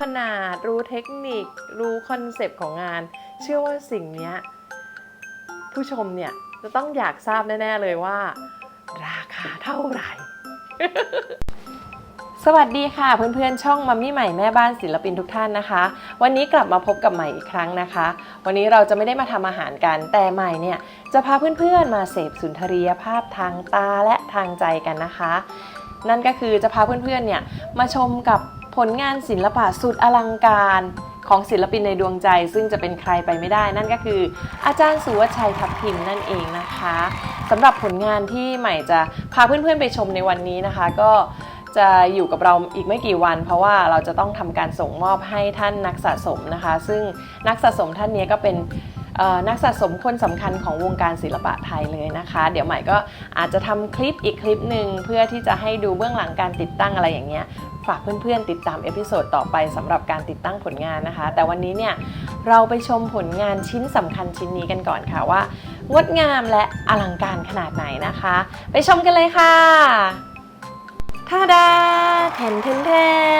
ขนาด รู้เทคนิค รู้คอนเซปต์ของงาน เชื่อว่าสิ่งนี้ผู้ชมเนี่ยจะต้องอยากทราบแน่ ๆ เลยว่า ราคาเท่าไหร่ สวัสดีค่ะเพื่อนๆ ช่องมัมมี่ใหม่แม่บ้านศิลปินทุกท่านนะคะ วันนี้กลับมาพบกับใหม่อีกครั้งนะคะ วันนี้เราจะไม่ได้มาทำอาหารกันแต่ใหม่เนี่ยจะพาเพื่อนๆมาเสพสุนทรียภาพทางตาและทางใจกันนะคะ นั่นก็คือจะพาเพื่อนๆเนี่ยมาชมกับ ผลงานศิลปะสุดอลังการของศิลปินในดวงใจ ซึ่งจะเป็นใครไปไม่ได้ นั่นก็คือ อาจารย์สุวัชชัยทัพทิมนั่นเองนะคะสำหรับผลงานที่ใหม่จะพาเพื่อนๆไปชมในวันนี้นะคะ ก็จะอยู่กับเราอีกไม่กี่วัน เพราะว่าเราจะต้องทำการส่งมอบให้ท่านนักสะสมนะคะ ซึ่งนักสะสมท่านนี้ก็เป็นนักสะสมคนสำคัญของวงการศิลปะไทยเลยนะคะ เดี๋ยวใหม่ก็อาจจะทำคลิปอีกคลิปหนึ่งเพื่อที่จะให้ดูเบื้องหลังการติดตั้งอะไรอย่างเงี้ย ฝากเพื่อนๆ ติดตามเอพิโซดต่อไปสำหรับการติดตั้งผลงานนะคะ แต่วันนี้เนี่ยเราไปชมผลงานชิ้นสำคัญชิ้นนี้กันก่อนค่ะว่างดงามและอลังการขนาดไหนนะคะ ไปชมกันเลยค่ะท่าดาแทนเทนแท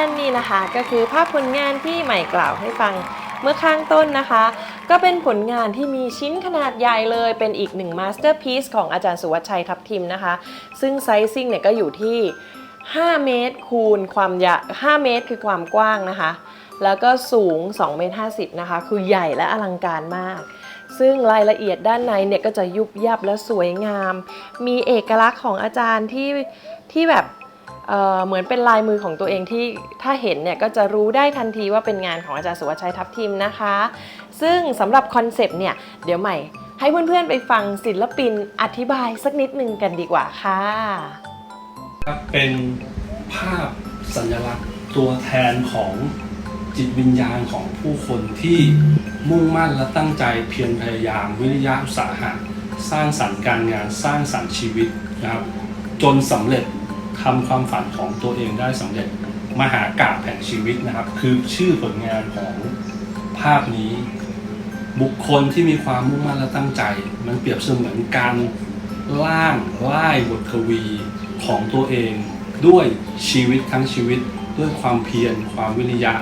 นนี่นะคะ ก็คือภาพผลงานที่ใหม่กล่าวให้ฟังเมื่อข้างต้นนะคะ ก็เป็นผลงานที่มีชิ้นขนาดใหญ่เลยเป็นอีกหนึ่งมาสเตอร์พี e ของอาจารย์สุวัชชัยทัพทิมนะคะ ซึ่งไซซิ่งเนี่ยก็อยู่ที่ 5 เมตรคูณความยาว5เมตรคือความกว้างนะคะ แล้วก็สูง2เมตร50นะคะ คือใหญ่และอลังการมาก ซึ่งรายละเอียดด้านในเนี่ยก็จะยุบยับและสวยงาม มีเอกลักษณ์ของอาจารย์ที่ที่แบบเอ่อเหมือนเป็นลายมือของตัวเองที่ถ้าเห็นเนี่ยก็จะรู้ได้ทันทีว่าเป็นงานของอาจารย์สุวัชชัยทัพทิมนะคะ ซึ่งสำหรับคอนเซปต์เนี่ยเดี๋ยวใหม่ให้เพื่อนๆไปฟังศิลปินอธิบายสักนิดนึงกันดีกว่าค่ะ ครับเป็นภาพสัญลักษณ์ตัวแทนของจิตวิญญาณของผู้คนที่มุ่งมั่นและตั้งใจเพียรพยายามวิริยะอุตสาหะสร้างสรรค์การงานสร้างสรรค์ชีวิตนะครับ จนสำเร็จทำความฝันของตัวเองได้สำเร็จมหากาพย์แห่งชีวิตนะครับ คือชื่อผลงานของภาพนี้ บุคคลที่มีความมุ่งมั่นและตั้งใจ มันเปรียบเสมือนการล่างล่บทกวี ของตัวเอง ด้วยชีวิตทั้งชีวิต ด้วยความเพียรความวิริยะ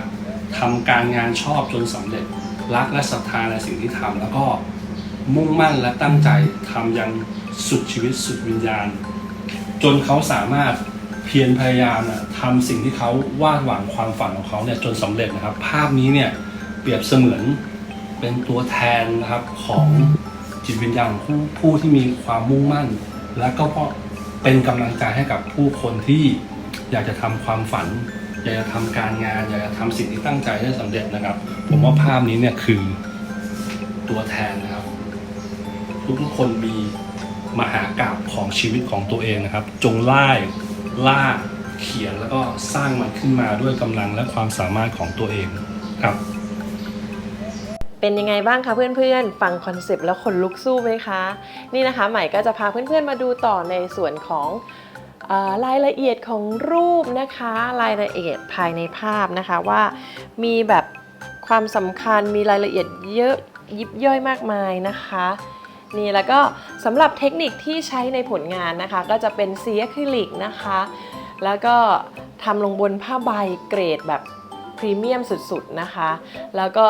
ทำการงานชอบจนสำเร็จ รักและศรัทธาในสิ่งที่ทำแล้วก็มุ่งมั่นและตั้งใจทำอยังสุดชีวิตสุดวิญญาณ จนเขาสามารถเพียรพยายามนะทำสิ่งที่เขาวาดหวังความฝันของเขาเนี่ยจนสำเร็จนะครับ ภาพนี้เนี่ยเปรียบเสมือนเป็นตัวแทนนะครับของจิตวิญญาณของผู้ผู้ที่มีความมุ่งมั่น และก็ เป็นกำลังใจให้กับผู้คนที่อยากจะทำความฝัน อยากจะทำการงาน อยากจะทำสิ่งที่ตั้งใจให้สำเร็จนะครับ ผมว่าภาพนี้เนี่ยคือตัวแทนนะครับ ทุกๆคนมีมหากราบของชีวิตของตัวเองนะครับ จงไล่ล่าเขียนแล้วก็สร้างมันขึ้นมาด้วยกำลังและความสามารถของตัวเองครับ เป็นยังไงบ้างคะเพื่อนๆ ฟังคอนเซปต์แล้วขนลุกสู้ไหมคะ นี่นะคะใหม่ก็จะพาเพื่อนๆมาดูต่อในส่วนของรายละเอียดของรูปนะคะ รายละเอียดภายในภาพนะคะว่ามีแบบความสำคัญมีรายละเอียดเยอะยิบย่อยมากมายนะคะนี่แล้วก็สำหรับเทคนิคที่ใช้ในผลงานนะคะ ก็จะเป็นสีอะคริลิกนะคะ แล้วก็ทำลงบนผ้าใบเกรดแบบพรีเมียมสุดๆนะคะ แล้วก็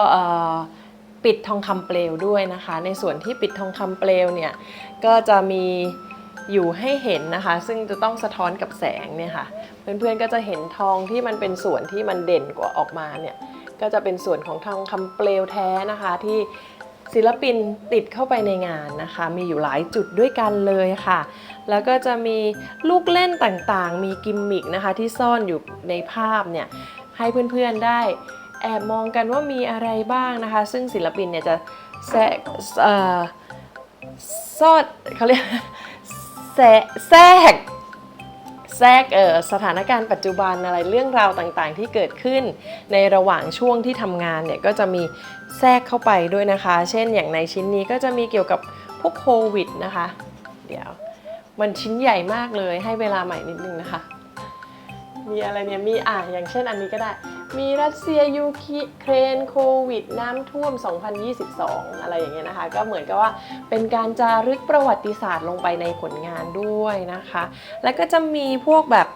ปิดทองคำเปลวด้วยนะคะ ในส่วนที่ปิดทองคำเปลวเนี่ยก็จะมีอยู่ให้เห็นนะคะ ซึ่งจะต้องสะท้อนกับแสงเนี่ยค่ะ เพื่อนๆก็จะเห็นทองที่มันเป็นส่วนที่มันเด่นกว่าออกมาเนี่ยก็จะเป็นส่วนของทองคำเปลวแท้นะคะที่ศิลปินติดเข้าไปในงานนะคะ มีอยู่หลายจุดด้วยกันเลยค่ะ แล้วก็จะมีลูกเล่นต่างๆ มีกิมมิกนะคะที่ซ่อนอยู่ในภาพเนี่ยให้เพื่อนๆได้ แอบมองกันว่ามีอะไรบ้างนะคะ ซึ่งศิลปินเนี่ยจะแทรกเอ่อซอดเขาเรียกแทรกแทรกแทรกสถานการณ์ปัจจุบันอะไรเรื่องราวต่างๆ ที่เกิดขึ้นในระหว่างช่วงที่ทำงานเนี่ยก็จะมีแทรกเข้าไปด้วยนะคะ เช่นอย่างในชิ้นนี้ก็จะมีเกี่ยวกับพวกโควิดนะคะ เดี๋ยวมันชิ้นใหญ่มากเลยให้เวลาใหม่นิดนึงนะคะ มีอะไรเนี่ยมีอะอย่างเช่นอันนี้ก็ได้ มีรัสเซียยูเครนโควิด น้ำท่วม 2022 อะไรอย่างเงี้ยนะคะ ก็เหมือนกับว่าเป็นการจารึกประวัติศาสตร์ลงไปในผลงานด้วยนะคะ แล้วก็จะมีพวกแบบ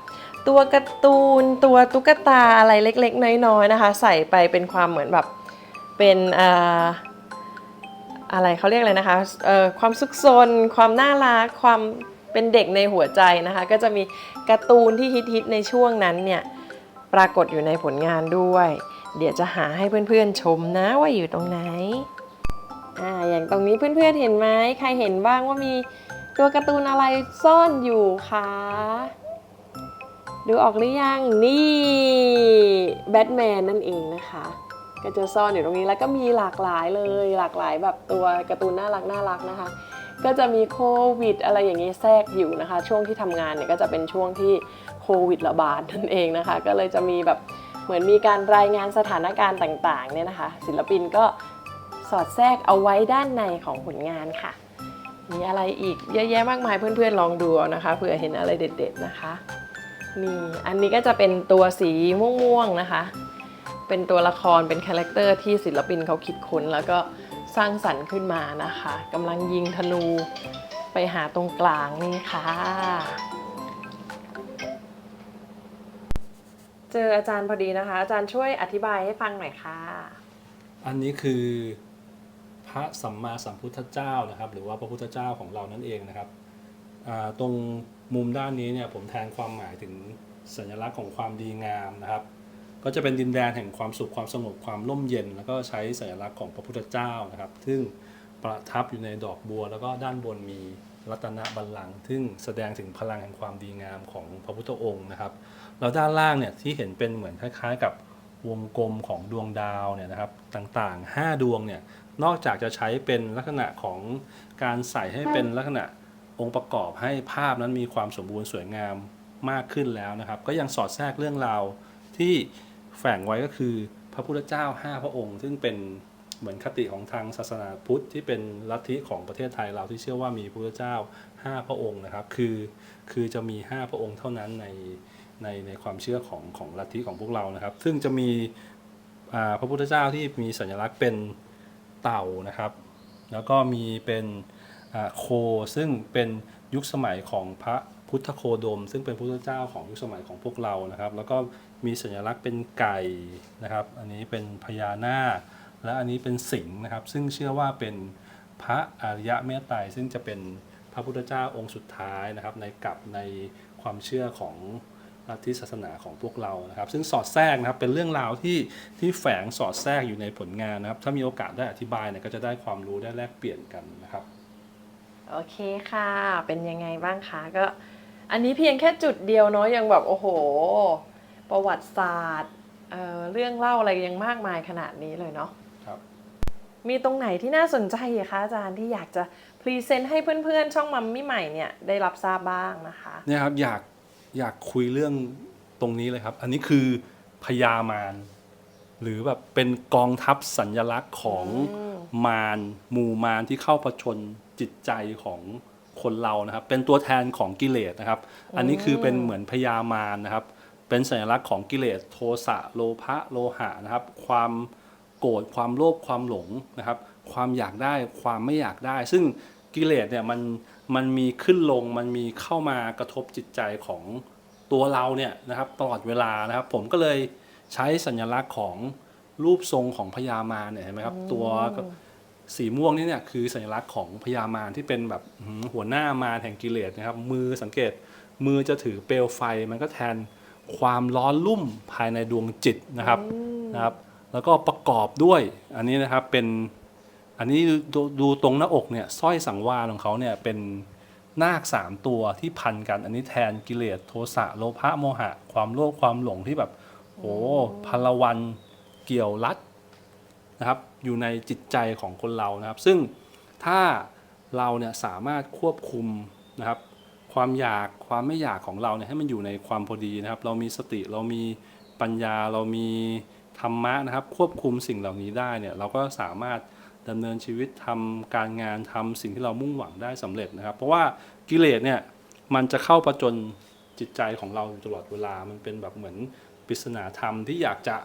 ตัวการ์ตูนตัวตุ๊กตาอะไรเล็กๆ น้อยๆนะคะ ใส่ไปเป็นความเหมือนแบบเป็นอะไรเขาเรียกอะไรนะคะความซุกซนความน่ารักความเป็นเด็กในหัวใจนะคะ ก็จะมีการ์ตูนที่ฮิตๆในช่วงนั้นเนี่ย ปรากฏอยู่ในผลงานด้วย เดี๋ยวจะหาให้เพื่อนๆชมนะว่าอยู่ตรงไหนอ่าอย่างตรงนี้เพื่อนๆเห็นไหมใครเห็นบ้างว่ามีตัวการ์ตูนอะไรซ่อนอยู่คะดูออกหรือยังนี่แบทแมนนั่นเองนะคะ ก็จะซ่อนอยู่ตรงนี้แล้วก็มีหลากหลายเลย หลากหลายแบบตัวการ์ตูนน่ารักน่ารักนะคะ ก็จะมีโควิด อะไรอย่างนี้แทรกอยู่นะคะ ช่วงที่ทำงานเนี่ยก็จะเป็นช่วงที่โควิดระบาดนั่นเองนะคะ ก็เลยจะมีแบบเหมือนมีการรายงานสถานการณ์ต่างๆเนี่ยนะคะ ศิลปินก็สอดแทรกเอาไว้ด้านในของผลงานค่ะ มีอะไรอีกเยอะแยะมากมายเพื่อนๆลองดูนะคะเผื่อเห็นอะไรเด็ด ๆนะคะนี่อันนี้ก็จะเป็นตัวสีม่วงๆนะคะ เป็นตัวละครเป็นคาแรคเตอร์ที่ศิลปินเขาคิดค้นแล้วก็ สร้างสรรค์ขึ้นมานะคะกำลังยิงธนูไปหาตรงกลางนี่ค่ะ เจออาจารย์พอดีนะคะ อาจารย์ช่วยอธิบายให้ฟังหน่อยค่ะ อันนี้คือพระสัมมาสัมพุทธเจ้านะครับ หรือว่าพระพุทธเจ้าของเรานั่นเองนะครับตรงมุมด้านนี้เนี่ยผมแทนความหมายถึงสัญลักษณ์ของความดีงามนะครับ ก็จะเป็นดินแดนแห่งความสุขความสงบความร่มเย็น แล้วก็ใช้สัญลักษณ์ของพระพุทธเจ้านะครับ ซึ่งประทับอยู่ในดอกบัว แล้วก็ด้านบนมีรัตนบัลลังก์ซึ่งแสดงถึงพลังแห่งความดีงามของพระพุทธองค์นะครับแล้วด้านล่างเนี่ยที่เห็นเป็นเหมือนคล้ายๆ กับวงกลมของดวงดาวเนี่ยนะครับต่างๆ 5 ดวงเนี่ยนอกจากจะใช้เป็นลักษณะของการใส่ให้เป็นลักษณะองค์ประกอบให้ภาพนั้นมีความสมบูรณ์สวยงามมากขึ้นแล้วนะครับ ก็ยังสอดแทรกเรื่องราว ที่แฝงไว้ก็คือพระพุทธเจ้า 5 พระองค์ ซึ่งเป็นเหมือนคติของทางศาสนาพุทธที่เป็นลัทธิของประเทศไทยเราที่เชื่อว่ามีพระพุทธเจ้า 5 พระองค์นะครับ คือคือจะมี 5 พระองค์เท่านั้นในในในความเชื่อของของลัทธิของพวกเรานะครับ ซึ่งจะมีพระพุทธเจ้าที่มีสัญลักษณ์เป็นเต่านะครับ แล้วก็มีเป็นโคซึ่งเป็นยุคสมัยของพระพุทธโคดม ซึ่งเป็นพระพุทธเจ้าของยุคสมัยของพวกเรานะครับ แล้วก็มีสัญลักษณ์เป็นไก่นะครับ อันนี้เป็นพญานาคและอันนี้เป็นสิงห์นะครับ ซึ่งเชื่อว่าเป็นพระอริยะเมตไตรซึ่งจะเป็นพระพุทธเจ้าองค์สุดท้ายนะครับ ในกับในความเชื่อของลัทธิศาสนาของพวกเรานะครับ ซึ่งสอดแทรกนะครับเป็นเรื่องราวที่ที่แฝงสอดแทรกอยู่ในผลงานนะครับ ถ้ามีโอกาสได้อธิบายเนี่ยก็จะได้ความรู้ได้แลกเปลี่ยนกันนะครับ โอเคค่ะ เป็นยังไงบ้างคะก็ อันนี้เพียงแค่จุดเดียวเนาะยังแบบโอ้โห ประวัติศาสตร์เอ่อเรื่องเล่าอะไรยังมากมายขนาดนี้เลยเนาะครับมีตรงไหนที่น่าสนใจอะคะอาจารย์ที่อยากจะพรีเซนต์ให้เพื่อนๆ ช่องมัมมี่ใหม่เนี่ยได้รับทราบบ้างนะคะเนี่ยครับอยากอยากคุยเรื่องตรงนี้เลยครับ อันนี้คือพญามารหรือแบบเป็นกองทัพสัญญลักษณ์ของมารหมู่มารที่เข้าประชนจิตใจของคนเรานะครับ เป็นตัวแทนของกิเลสนะครับ อันนี้คือเป็นเหมือนพญามารนะครับ เป็นสัญลักษณ์ของกิเลสโทสะโลภะโลหะนะครับ ความโกรธความโลภความหลงนะครับ ความอยากได้ความไม่อยากได้ ซึ่งกิเลสเนี่ยมันมันมีขึ้นลงมันมีเข้ามากระทบจิตใจของตัวเราเนี่ยนะครับตลอดเวลานะครับ ผมก็เลยใช้สัญลักษณ์ของรูปทรงของพญามารเนี่ยเห็นไหมครับตัวสีม่วงนี่เนี่ยคือสัญลักษณ์ของพญามารที่เป็นแบบอื้อหือหัวหน้ามารแห่งกิเลสนะครับ มือสังเกตมือจะถือเปลวไฟมันก็แทน ความร้อนลุ่มภายในดวงจิตนะครับนะครับ แล้วก็ประกอบด้วยอันนี้นะครับเป็นอันนี้ดูดูตรงหน้าอกเนี่ยสร้อยสังวาลของเขาเนี่ยเป็นนาคสามตัวที่พันกัน อันนี้แทนกิเลสโทสะโลภะโมหะ ความโลภความหลงที่แบบโอ้พลวันเกี่ยวรัดนะครับ อยู่ในจิตใจของคนเรานะครับ ซึ่งถ้าเราเนี่ยสามารถควบคุมนะครับ ความอยากความไม่อยากของเราเนี่ยให้มันอยู่ในความพอดีนะครับ เรามีสติเรามีปัญญาเรามีธรรมะนะครับ ควบคุมสิ่งเหล่านี้ได้เนี่ยเราก็สามารถดำเนินชีวิตทำการงานทำสิ่งที่เรามุ่งหวังได้สำเร็จนะครับ เพราะว่ากิเลสเนี่ยมันจะเข้าประจนจิตใจของเราอยู่ตลอดเวลามันเป็นแบบเหมือนปริศนาธรรมที่อยากจะ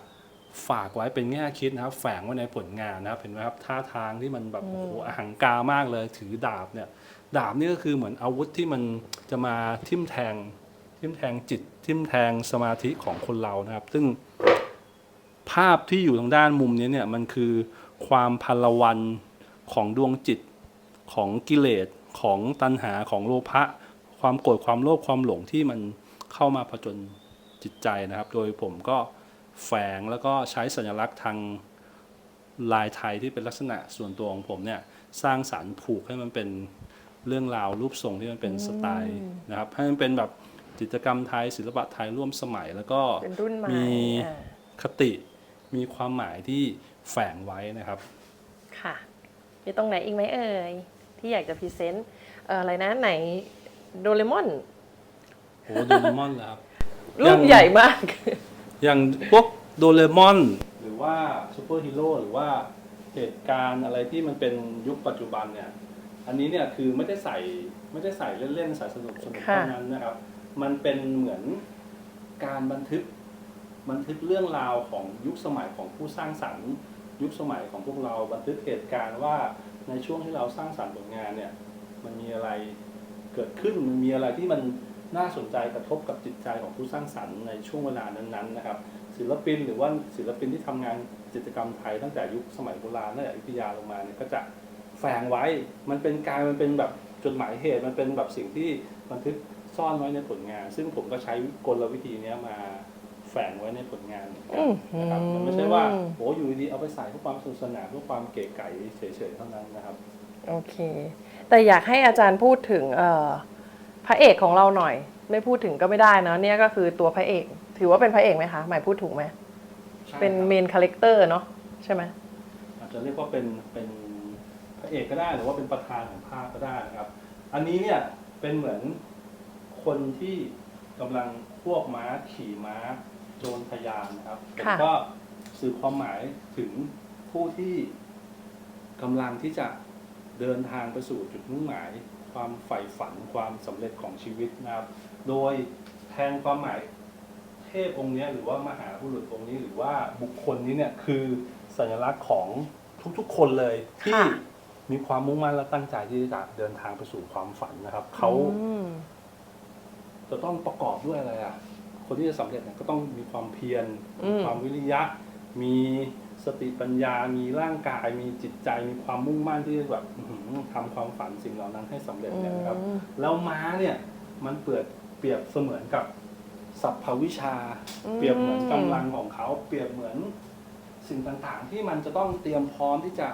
ฝากไว้เป็นแง่คิดนะครับ แฝงไว้ในผลงานนะครับเห็นไหมครับท่าทางที่มันแบบโอ้โหอหังการมากเลยถือดาบเนี่ย ดาบนี่ก็คือเหมือนอาวุธที่มันจะมาทิ่มแทงทิ่มแทงจิต ทิ่มแทงสมาธิของคนเรานะครับ ซึ่งภาพที่อยู่ทางด้านมุมนี้เนี่ยมันคือความพลวันของดวงจิตของกิเลสของตัณหาของโลภะความโกรธความโลภความหลงที่มันเข้ามาผจญจิตใจนะครับ โดยผมก็แฝงแล้วก็ใช้สัญลักษณ์ทางลายไทยที่เป็นลักษณะส่วนตัวของผมเนี่ยสร้างสารรค์ผูกให้มันเป็น เรื่องราวรูปทรงที่มันเป็นสไตล์นะครับให้มันเป็นแบบจิตรกรรมไทยศิลปะไทยร่วมสมัย แล้วก็เป็นรุ่นใหม่มีอ่าคติมีความหมายที่แฝงไว้นะครับ ค่ะ มีตรงไหนอีกไหมเอ่ย ที่อยากจะพรีเซนต์เอ่ออะไรนะไหนโดเรมอนโอ้โดเรมอนนะครับรูยัปงใหญ่มาก อย่างพวกโดเรมอน หรือว่าซูเปอร์ฮีโร่หรือว่าเหตุการณ์อะไรที่มันเป็นยุคปัจจุบันเนี่ย อันนี้เนี่ยคือไม่ได้ใส่ไม่ได้ใส่เล่นๆใส่สนุกสนุกเท่านั้นนะครับ มันเป็นเหมือนการบันทึกบันทึกเรื่องราวของยุคสมัยของผู้สร้างสรรค์ ยุคสมัยของพวกเราบันทึกเหตุการณ์ว่าในช่วงที่เราสร้างสรรค์ผลงานเนี่ยมันมีอะไรเกิดขึ้นมันมีอะไรที่มันน่าสนใจกระทบกับจิตใจของผู้สร้างสรรค์ในช่วงเวลานั้นๆนะครับ ศิลปินหรือว่าศิลปินที่ทำงานจิตกรรมไทยตั้งแต่ยุคสมัยโบราณตั้งแต่อยุธยาลงมาเนี่ยก็จะ แฝงไว้ มันเป็นการมันเป็นแบบจดหมายเหตุ มันเป็นแบบสิ่งที่บันทึกซ่อนไว้ในผลงาน ซึ่งผมก็ใช้กลวิธีเนี้ยมาแฝงไว้ในผลงานนะครับมันไม่ใช่ว่าโอ้อยู่ดีๆเอาไปใส่เพื่อความสนุกสนานเพื่อความเก๋ไก๋เฉยๆเท่านั้นนะครับ โอเค แต่อยากให้อาจารย์พูดถึงเอ่อพระเอกของเราหน่อย ไม่พูดถึงก็ไม่ได้เนอะเนี่ยก็คือตัวพระเอก ถือว่าเป็นพระเอกไหมคะหมายพูดถูกไหมเป็นเมนคาแรคเตอร์เนาะใช่ไหมอาจจะเรียกว่าเป็นเป็น พระเอกก็ได้หรือว่าเป็นประธานของภาพก็ได้นะครับ อันนี้เนี่ยเป็นเหมือนคนที่กำลังควบม้าขี่ม้าโจรทยานนะครับผมค่ะ ก็สื่อความหมายถึงผู้ที่กำลังที่จะเดินทางไปสู่จุดมุ่งหมาย ความใฝ่ฝันความสำเร็จของชีวิตนะครับ โดยแทนความหมายเทพองค์เนี้ยหรือว่ามหาบุรุษองค์นี้หรือว่าบุคคลนี้เนี่ยคือสัญลักษณ์ของทุกๆคนเลยที่ ค่ะ มีความมุ่งมั่นและตั้งใจที่จะเดินทางไปสู่ความฝันนะครับ เขาอืมจะต้องประกอบด้วยอะไรอะ คนที่จะสำเร็จเนี่ยก็ต้องมีความเพียร อืมมีความวิริยะ มีสติปัญญา มีร่างกาย มีจิตใจ มีความมุ่งมั่นที่จะแบบอื้อหือทำความฝันสิ่งเหล่านั้นให้สำเร็จเนี่ยนะครับอืมแล้วม้าเนี่ยมันเปรียบเปรียบเสมือนกับสัพพวิชาเปรียบเหมือนกำลังของเขา เปรียบเหมือนสิ่งต่างๆ ที่มันจะต้องเตรียมพร้อมที่จะ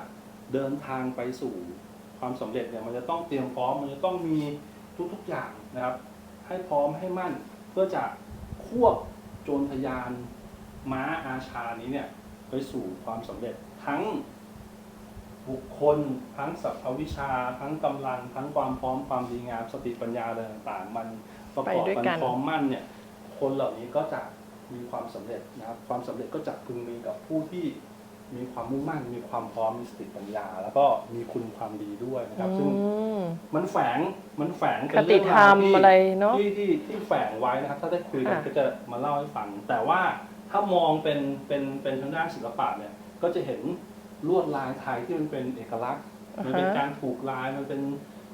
เดินทางไปสู่ความสำเร็จเนี่ยมันจะต้องเตรียมพร้อมมันจะต้องมีทุกๆอย่างนะครับ ให้พร้อมให้มั่นเพื่อจะควบโจรทยานม้าอาชานี้เนี่ยไปสู่ความสำเร็จทั้งบุคคลทั้งสัพพวิชา ทั้งกำลัง ทั้งความพร้อมความดีงามสติปัญญาอะไรต่างๆ มันประกอบไปด้วยกันกันพร้อมมั่นเนี่ยคนเหล่านี้ก็จะมีความสำเร็จนะครับ ความสำเร็จก็จะพึงมีกับผู้ที่ มีความมุ่งมั่น มีความพร้อมมีสติปัญญา แล้วก็มีคุณความดีด้วยนะครับ ซึ่งอืมมันแฝงมันแฝงคเป็นติเองธรรารวมที่อะไรเนาะที่ที่ที่แฝงไว้นะครับ ถ้าได้คุยกันค่ะก็จะมาเล่าให้ฟัง แต่ว่าถ้ามองเป็นเป็นเป็นทางด้านศิลปะเนี่ย ก็จะเห็นลวดลายไทยที่มันเป็นเอกลักษณ์ มันเป็นการผูกลายมันเป็น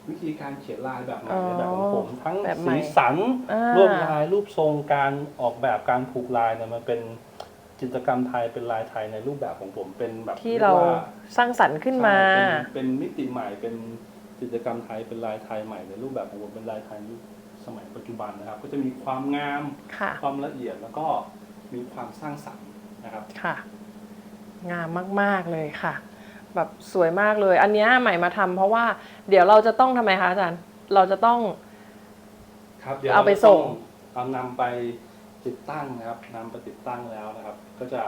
วิธีการเขียนลายแบบใหม่ในแบบของผมทั้งแบบใหม่สีสันอ่าลวดลายรูปทรงการออกแบบการผูกลายเนี่ยมันเป็น จิตรกรรมไทยเป็นลายไทยในรูปแบบของผมเป็นแบบที่เรายกว่สร้างสรรค์ขึ้นมาใช่เป็นเป็นมิติใหม่เป็นจิตรกรรมไทยเป็นลายไทยใหม่ในรูปแบบของผมเป็นลายไทยยุคสมัยปัจจุบันนะครับ ก็จะมีความงามค่ะความละเอียดแล้วก็มีความสร้างสรรค์นะครับค่ะ งามมาก ๆเลยค่ะ แบบสวยมากเลย อันเนี้ยใหม่มาทำเพราะว่าเดี๋ยวเราจะต้องทำไมคะอาจารย์ เราจะต้อง ครับเดี๋ยวเอาไปส่งเอานำไป ติดตั้งนะครับนำไปติดตั้งแล้วนะครับ ก็จะ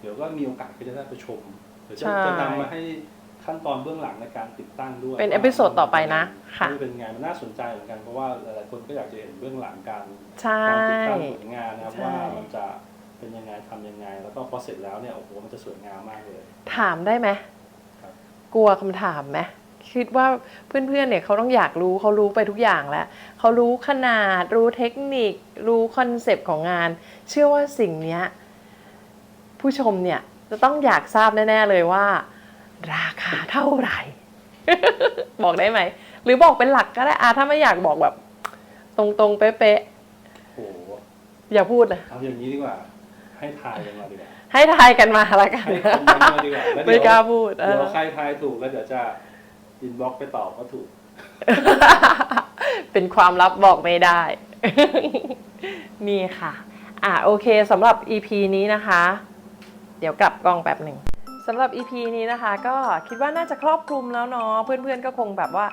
เดี๋ยวก็มีโอกาสก็จะได้ไปชมเดี๋ยวจะใช่ จะนำมาให้ขั้นตอนเบื้องหลังในการติดตั้งด้วยเป็นเอพิโซดต่อไปนะค่ะว่าเป็นไงมันน่าสนใจเหมือนกันเพราะว่าหลายๆคนก็อยากจะเห็นเบื้องหลังการ ใช่ การติดตั้งผลงานนะครับใช่ ว่ามันจะเป็นยังไงทำยังไง แล้วก็พอเสร็จแล้วเนี่ยโอ้โหมันจะสวยงามมากเลย ถามได้ไหมครับ กลัวคำถามไหม คิดว่าเพื่อนๆเนี่ยเขาต้องอยากรู้เขารู้ไปทุกอย่างแล้วเขารู้ขนาด รู้เทคนิค รู้คอนเซปต์ของงาน เชื่อว่าสิ่งเนี้ยผู้ชมเนี่ยจะต้องอยากทราบแน่ ๆ เลยว่า ราคาเท่าไหร่ บอกได้ไหม หรือบอกเป็นหลักก็ได้อาถ้าไม่อยากบอกแบบ ตรงๆ เป๊ะอย่าพูดเลยเอาอย่างนี้ดีกว่า ให้ทายกันมาดีกว่าให้ทายกันมาละกันให้คอมเมนต์มาดีกว่าแล้วไม่เดี๋ยวกล้าพูดเอเดี๋ยวอใครทายถูกแล้วเดี๋ยวจะ อินบ็อกไปตอบว่าถูก เป็นความลับบอกไม่ได้ นี่ค่ะ อะโอเคสำหรับ EP นี้นะคะ เดี๋ยวกลับกล้องแป๊บหนึ่งสำหรับ EP นี้นะคะ ก็คิดว่าน่าจะครอบคลุมแล้วเนาะเพื่อนๆก็คงแบบว่า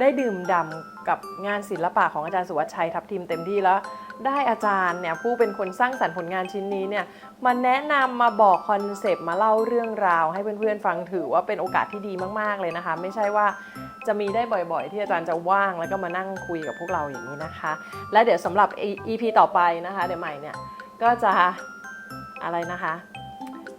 ได้ดื่มด่ำกับงานศิลปะของอาจารย์สุวัชชัยทับทิมเต็มที่แล้ว ได้อาจารย์เนี่ยผู้เป็นคนสร้างสรรค์ผลงานชิ้นนี้เนี่ยมาแนะนำมาบอกคอนเซปต์มาเล่าเรื่องราว ให้เพื่อนๆฟังถือว่าเป็นโอกาสที่ดีมากๆเลยนะคะ ไม่ใช่ว่าจะมีได้บ่อยๆ ที่อาจารย์จะว่างแล้วก็มานั่งคุยกับพวกเราอย่างนี้นะคะ และเดี๋ยวสำหรับ EP ต่อไปนะคะ เดี๋ยวใหม่เนี่ยก็จะอะไรนะคะ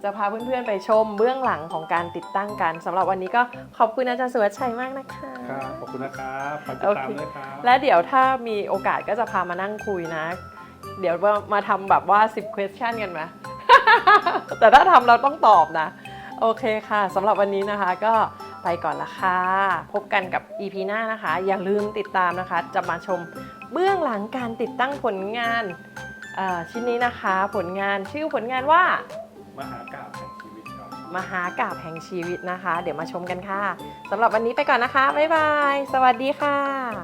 จะพาเพื่อนๆไปชมเบื้องหลังของการติดตั้งกันสำหรับวันนี้ก็ขอบคุณอาจารย์สุวัชชัยมากนะคะ ครับขอบคุณนะครับฝากติดตามด้วยครับ และเดี๋ยวถ้ามีโอกาสก็จะพามานั่งคุยนะ เดี๋ยวมามาทำแบบว่า 10 question กันไหม แต่ถ้าทำเราต้องตอบนะ โอเคค่ะสำหรับวันนี้นะคะก็ไปก่อนละค่ะ พบกันกับ EP หน้านะคะ อย่าลืมติดตามนะคะ จะมาชมเบื้องหลังการติดตั้งผลงานเอ่อชิ้นนี้นะคะ ผลงานชื่อผลงานว่า มหากาพย์แห่งชีวิตครับ มหากาบแห่งชีวิตนะคะ เดี๋ยวมาชมกันค่ะสำหรับวันนี้ไปก่อนนะคะ บ๊ายบาย สวัสดีค่ะ